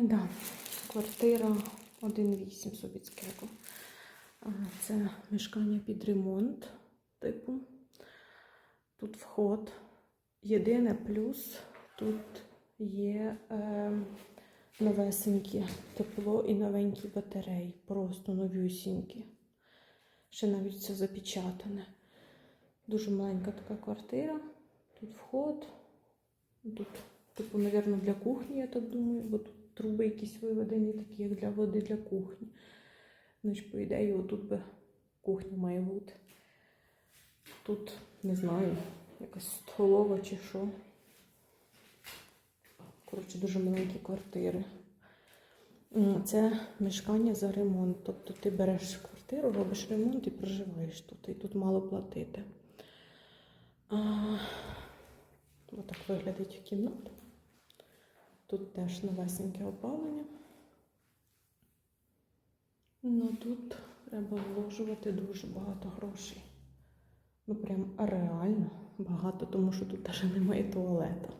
Ай, да. Квартира 1,8 Собіцького. А, Це мешкання під ремонт, типу. Тут вход. Єдине плюс тут є е, новесеньке тепло і новенькі батареї. Просто новюсінькі. Ще навіть все запечатане. Дуже маленька така квартира. Тут вход. Тут, типу, напевно, для кухні, я так думаю, бо тут труби якісь виведені, такі, як для води для кухні. Ну ж, по ідеї, отут би кухня має бути. Тут, не знаю, якась столова чи що. Коротше, дуже маленькі квартири. Це мешкання за ремонт. Тобто ти береш квартиру, робиш ремонт і проживаєш тут. І тут мало платити. А, отак виглядить кімната. Тут теж новесеньке опалення. Ну тут треба вложувати дуже багато грошей. Ну прям реально багато, тому що тут навіть немає так.